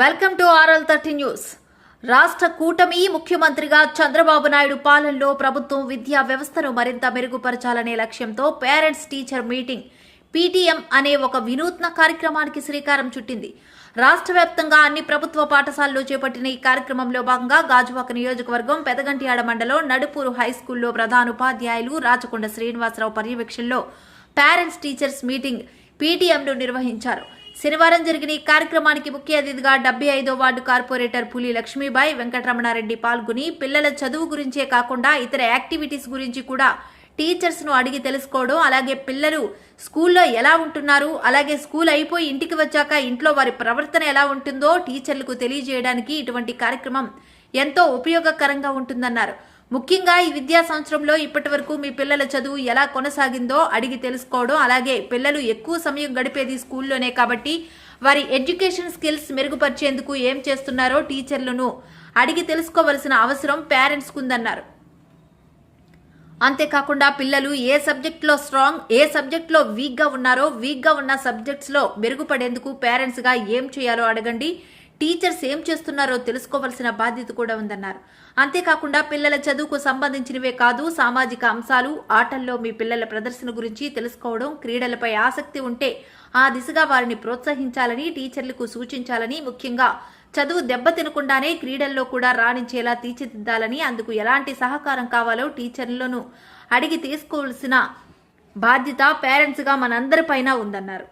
Welcome to R L thirty news. రాష్ట్ర కూటమి ముఖ్యమంత్రిగా చంద్రబాబు నాయుడు పాలనలో ప్రభుత్వం విద్యా వ్యవస్థను మరింత మెరుగుపరచాలనే లక్ష్యంతో పేరెంట్స్ టీచర్ మీటింగ్ పీటీఎం అనే ఒక వినూత్న కార్యక్రమానికి శ్రీకారం చుట్టింది. రాష్ట్ర వ్యాప్తంగా అన్ని ప్రభుత్వ పాఠశాలల్లో చేపట్టిన ఈ కార్యక్రమంలో భాగంగా గాజువాక నియోజకవర్గం పెదగంటియాడ మండలం నడుపూరు హైస్కూల్లో ప్రధాన ప్రధానోపాధ్యాయులు రాచకొండ శ్రీనివాసరావు పర్యవేక్షణలో పేరెంట్స్ టీచర్స్ మీటింగ్ పీటీఎంను నిర్వహించారు. శనివారం జరిగిన ఈ కార్యక్రమానికి ముఖ్య అతిథిగా డెబ్బై ఐదో వార్డు కార్పొరేటర్ పులి లక్ష్మీబాయి వెంకటరమణారెడ్డి పాల్గొని పిల్లల చదువు గురించే కాకుండా ఇతర యాక్టివిటీస్ గురించి కూడా టీచర్స్ను అడిగి తెలుసుకోవడం అలాగే పిల్లలు స్కూల్లో ఎలా ఉంటున్నారు అలాగే స్కూల్ అయిపోయి ఇంటికి వచ్చాక ఇంట్లో వారి ప్రవర్తన ఎలా ఉంటుందో టీచర్లకు తెలియజేయడానికి ఇటువంటి కార్యక్రమం ఎంతో ఉపయోగకరంగా ఉంటుందన్నారు. ముఖ్యంగా ఈ విద్యా సంవత్సరంలో ఇప్పటి వరకు మీ పిల్లల చదువు ఎలా కొనసాగిందో అడిగి తెలుసుకోవడం అలాగే పిల్లలు ఎక్కువ సమయం గడిపేది స్కూల్లోనే కాబట్టి వారి ఎడ్యుకేషన్ స్కిల్స్ మెరుగుపరిచేందుకు ఏం చేస్తున్నారో టీచర్లను అడిగి తెలుసుకోవలసిన అవసరం పేరెంట్స్కు ఉందన్నారు అంతేకాకుండా పిల్లలు ఏ సబ్జెక్ట్లో స్ట్రాంగ్ ఏ సబ్జెక్ట్లో వీక్గా ఉన్నారో వీక్గా ఉన్న సబ్జెక్ట్స్లో మెరుగుపడేందుకు పేరెంట్స్గా ఏం చేయాలో అడగండి. టీచర్స్ ఏం చేస్తున్నారో తెలుసుకోవాల్సిన బాధ్యత కూడా ఉందన్నారు. అంతేకాకుండా పిల్లల చదువుకు సంబంధించినవే కాదు సామాజిక అంశాలు ఆటల్లో మీ పిల్లల ప్రదర్శన గురించి తెలుసుకోవడం క్రీడలపై ఆసక్తి ఉంటే ఆ దిశగా వారిని ప్రోత్సహించాలని టీచర్లకు సూచించాలని ముఖ్యంగా చదువు దెబ్బతినకుండానే క్రీడల్లో కూడా రాణించేలా తీర్చిదిద్దాలని అందుకు ఎలాంటి సహకారం కావాలో టీచర్లను అడిగి తీసుకోవాల్సిన బాధ్యత పేరెంట్స్గా మనందరిపైన ఉందన్నారు.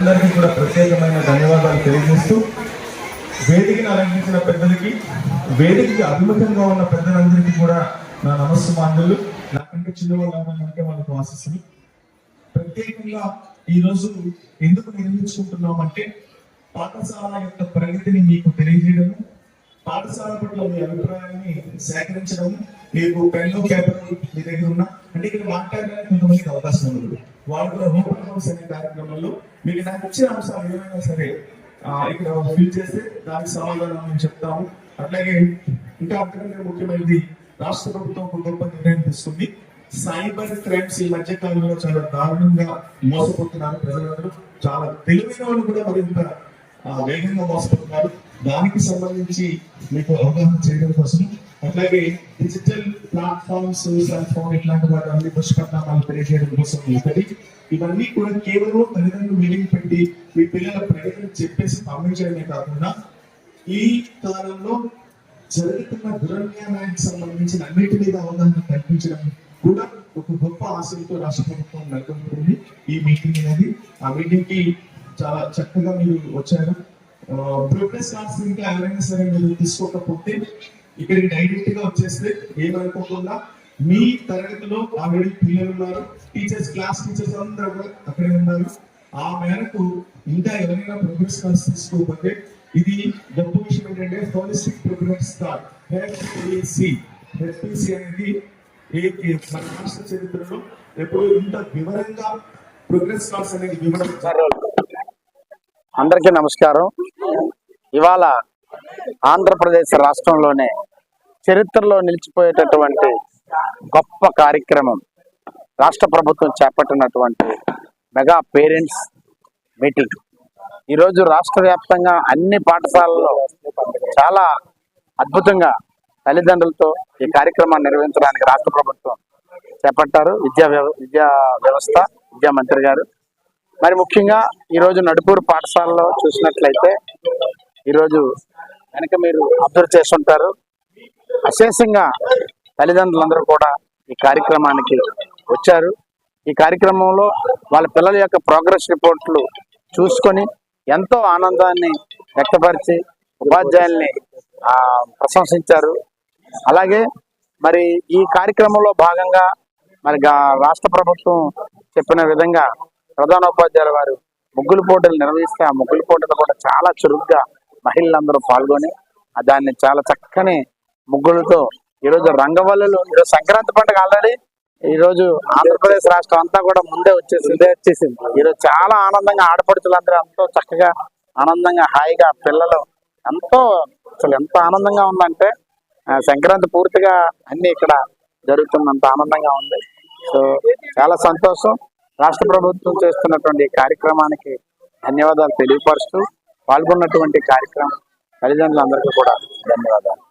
అందరికీ కూడా ప్రత్యేకమైన ధన్యవాదాలు తెలియజేస్తూ వేదికను అలంకరించిన పెద్దలకి వేదికకి అభిముఖంగా ఉన్న పెద్దలందరికీ కూడా నా నమస్సుమాంజలు. నాకంటే చిన్నవాళ్ళు అంటే వాళ్ళకు ఆశిస్తుంది ప్రత్యేకంగా ఈరోజు ఎందుకు ఎందుకు నిర్మించుకుంటున్నామంటే పాఠశాల యొక్క ప్రగతిని మీకు తెలియజేయడము పాఠశాల పట్ల మీ అభిప్రాయాన్ని సేకరించడము మీకు పెన్ను పేపర్ మీ దగ్గర ఉన్న అంటే ఇక్కడ మాట్లాడడానికి కొంతమందికి అవకాశం ఉండదు వాళ్ళు కూడా అనే కార్యక్రమంలో మీకు నాకు ఇచ్చిన అంశాలు ఏమైనా సరే ఇక్కడ ఫిల్ చేస్తే దానికి సమాధానం మేము చెప్తాము అట్లాగే ఇంకా అంతకంటే ముఖ్యమైనది రాష్ట్ర ప్రభుత్వం ఒక గొప్ప నిర్ణయం తీసుకుంది. సైబర్ క్రైమ్స్ ఈ మధ్య కాలంలో చాలా దారుణంగా మోసపోతున్నారు ప్రజలందరూ. చాలా తెలివైన వాళ్ళు కూడా మరింత వేగంగా మోసపోతున్నారు. దానికి సంబంధించి మీకు అవగాహన చేయడం కోసం అట్లాగే డిజిటల్ ప్లాట్ఫామ్స్ సెల్ ఫోన్ ఇట్లాంటి వాటి అన్ని దుష్పరిణామాలు తెలియజేయడం కోసం ఒకటి. ఇవన్నీ కూడా కేవలం తల్లిదండ్రులు మీటింగ్ పెట్టి మీ పిల్లల ప్రగతిని చెప్పేసి పంపించడమే కాకుండా ఈ కాలంలో జరుగుతున్న దురన్యాయానికి సంబంధించిన అన్నిటి మీద అవగాహన కల్పించడం కూడా ఒక గొప్ప ఆశయంతో రాష్ట్ర ప్రభుత్వం నెలకొల్పుతుంది ఈ మీటింగ్ అనేది ఆ మీటింగ్కి చాలా చక్కగా మీరు వచ్చారు. ప్రోగ్రెస్ కార్డ్స్ ఇంకా ఎవరైనా సరే మీరు తీసుకోకపోతే ఇక్కడికి డైరెక్ట్గా వచ్చేస్తే ఏమనుకోకుండా మీ తరగతిలో ఆల్రెడీ పిల్లలు ఉన్నారు. టీచర్స్ క్లాస్ టీచర్స్ అందరూ కూడా అక్కడే ఉన్నారు. ఆ మేరకు ఇంకా ఎవరైనా ప్రోగ్రెస్ కార్డ్స్ తీసుకోకపోతే ఇది గొప్ప విషయం ఏంటంటే holistic progress card H P C H P C అనేది ఏ- మన రాష్ట్ర చరిత్రలో ఎప్పుడు ఇంత వివరంగా ప్రోగ్రెస్ కార్డ్స్ అనేది వివరం అందరికీ నమస్కారం. ఇవాళ ఆంధ్రప్రదేశ్ రాష్ట్రంలోనే చరిత్రలో నిలిచిపోయేటటువంటి గొప్ప కార్యక్రమం రాష్ట్ర ప్రభుత్వం చేపట్టినటువంటి మెగా పేరెంట్స్ మీటింగ్. ఈరోజు రాష్ట్ర వ్యాప్తంగా అన్ని పాఠశాలల్లో చాలా అద్భుతంగా తల్లిదండ్రులతో ఈ కార్యక్రమాన్ని నిర్వహించడానికి రాష్ట్ర ప్రభుత్వం చేపట్టారు. విద్యా వ్యవ- విద్యా వ్యవస్థ విద్యా మంత్రి గారు. మరి ముఖ్యంగా ఈరోజు నడుపూరు పాఠశాలలో చూసినట్లయితే ఈరోజు వెనక మీరు అబ్జర్వ్ చేస్తుంటారు. అశేషంగా తల్లిదండ్రులందరూ కూడా ఈ కార్యక్రమానికి వచ్చారు. ఈ కార్యక్రమంలో వాళ్ళ పిల్లల యొక్క ప్రోగ్రెస్ రిపోర్ట్లు చూసుకొని ఎంతో ఆనందాన్ని వ్యక్తపరిచి ఉపాధ్యాయుల్ని ఆ, ప్రశంసించారు. అలాగే మరి ఈ కార్యక్రమంలో భాగంగా మరి రాష్ట్ర ప్రభుత్వం చెప్పిన విధంగా ప్రధానోపాధ్యాయుల వారు ముగ్గులు పోటీలు నిర్వహిస్తే ఆ ముగ్గులు పోటీలు కూడా చాలా చురుగ్గా మహిళలందరూ పాల్గొని దాన్ని చాలా చక్కని ముగ్గులతో ఈరోజు రంగవల్లులు ఈరోజు సంక్రాంతి పండుగ ఆల్రెడీ ఈ రోజు ఆంధ్రప్రదేశ్ రాష్ట్రం అంతా కూడా ముందే వచ్చేసింది. వచ్చేసింది. ఈరోజు చాలా ఆనందంగా ఆడపడుచులందరూ ఎంతో చక్కగా ఆనందంగా హాయిగా పిల్లలు ఎంతో అసలు ఎంత ఆనందంగా ఉందంటే సంక్రాంతి పూర్తిగా అన్ని ఇక్కడ జరుగుతున్నంత ఆనందంగా ఉంది. సో చాలా సంతోషం. రాష్ట్ర ప్రభుత్వం చేస్తున్నటువంటి ఈ కార్యక్రమానికి ధన్యవాదాలు తెలియపరుస్తూ పాల్గొన్నటువంటి కార్యక్రమం తల్లిదండ్రులందరికీ కూడా ధన్యవాదాలు.